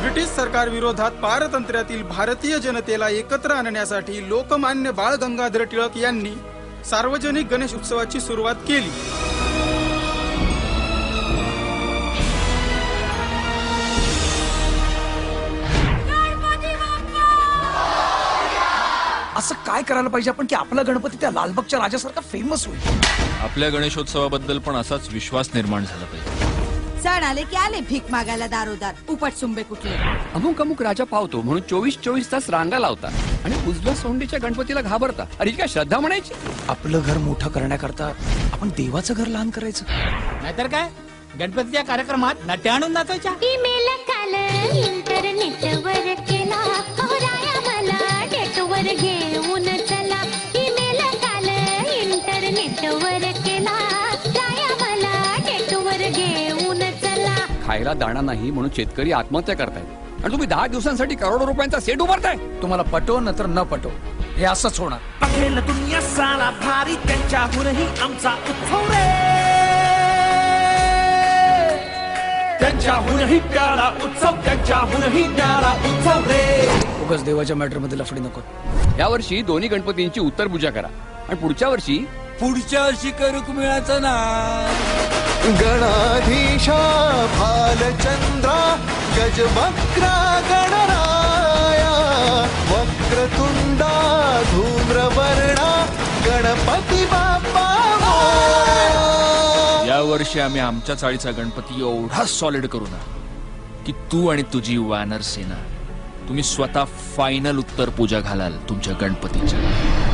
British सरकार विरोधात पारतंत्र्यातील भारतीय जनतेला एकत्र आणण्यासाठी लोकमान्य बाळ गंगाधर टिळक यांनी सार्वजनिक गणेश उत्सवाची सुरुवात केली. असं काय करायला पाहिजे आपण की आपला गणपती त्या लालबागच्या राजासारखा फेमस होईल? आपल्या गणेशोत्सवाबद्दल पण असाच विश्वास निर्माण झाला पाहिजे. सण आले की आले भीक मागायला दारोदार. उपट सुंबे कुठले? अमुक अमुक राजा पावतो म्हणून चोवीस चोवीस तास रांगा लावता आणि उजव्या सोंडीच्या गणपतीला घाबरता. अरे ही काय श्रद्धा म्हणायची? आपलं घर मोठं करण्याकरता आपण देवाचं घर लहान करायचं. नाहीतर काय? गणपतीच्या कार्यक्रमात नाट्य आणून नाचायच्या. ईमेल काल इंटरनेटवर खायला दाणा नाही म्हणून शेतकरी आत्महत्या करतायत. आणि तुम्ही दहा दिवसांसाठी करोडो रुपयांचा सेट उभारताय. तुम्हाला पटो न तर न पटो. हे असंच होणार. बघेल दुनिया साला भारी त्यांच्याहूनही आमचा उत्सव रे. त्यांच्याहूनही प्यारा उत्सव त्यांच्याहूनही न्यारा उत्सव रे. उगाच देवाच्या मॅटरमध्ये लफडी नको. या वर्षी दोन्ही गणपतींची उत्तर पूजा करा. आणि पुढच्या वर्षी पुढच्या वर्षी करूक मिळायचं ना गणाधीशा भालचंद्रा गजवक्रा गणराया वक्रतुंडा धूम्रवर्णा गणपती बाप्पा मोरया. या वर्षी आम्ही आमच्या चाळीचा गणपती एवढा सॉलिड करू ना की तू आणि तुझी वानर सेना तुम्ही स्वतः फायनल उत्तर पूजा घालाल तुमच्या गणपतीच्या